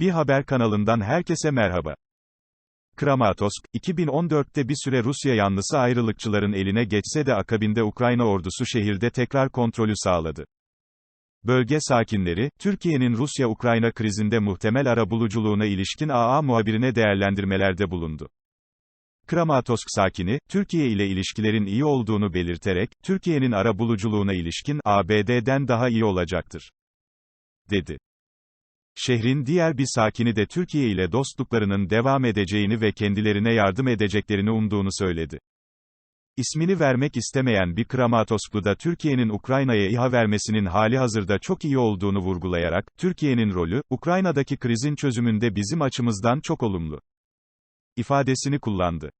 Bir haber kanalından herkese merhaba. Kramatorsk, 2014'te bir süre Rusya yanlısı ayrılıkçıların eline geçse de akabinde Ukrayna ordusu şehirde tekrar kontrolü sağladı. Bölge sakinleri, Türkiye'nin Rusya-Ukrayna krizinde muhtemel arabuluculuğuna ilişkin AA muhabirine değerlendirmelerde bulundu. Kramatorsk sakini, Türkiye ile ilişkilerin iyi olduğunu belirterek, Türkiye'nin arabuluculuğuna ilişkin ABD'den daha iyi olacaktır, dedi. Şehrin diğer bir sakini de Türkiye ile dostluklarının devam edeceğini ve kendilerine yardım edeceklerini umduğunu söyledi. İsmini vermek istemeyen bir Kramatorsklu da Türkiye'nin Ukrayna'ya İHA vermesinin hali hazırda çok iyi olduğunu vurgulayarak, Türkiye'nin rolü, Ukrayna'daki krizin çözümünde bizim açımızdan çok olumlu ifadesini kullandı.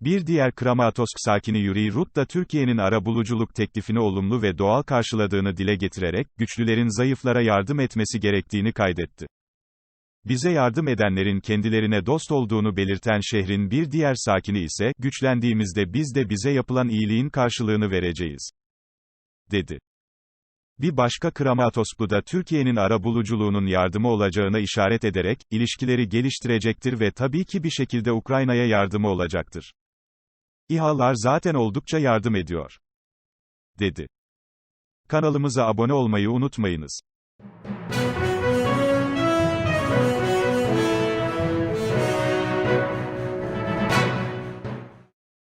Bir diğer Kramatorsk sakini Yuri Rut da Türkiye'nin arabuluculuk teklifini olumlu ve doğal karşıladığını dile getirerek, güçlülerin zayıflara yardım etmesi gerektiğini kaydetti. Bize yardım edenlerin kendilerine dost olduğunu belirten şehrin bir diğer sakini ise, güçlendiğimizde biz de bize yapılan iyiliğin karşılığını vereceğiz, dedi. Bir başka Kramatorsklu da Türkiye'nin arabuluculuğunun yardımı olacağına işaret ederek, ilişkileri geliştirecektir ve tabii ki bir şekilde Ukrayna'ya yardımı olacaktır. İHA'lar zaten oldukça yardım ediyor. dedi. Kanalımıza abone olmayı unutmayınız.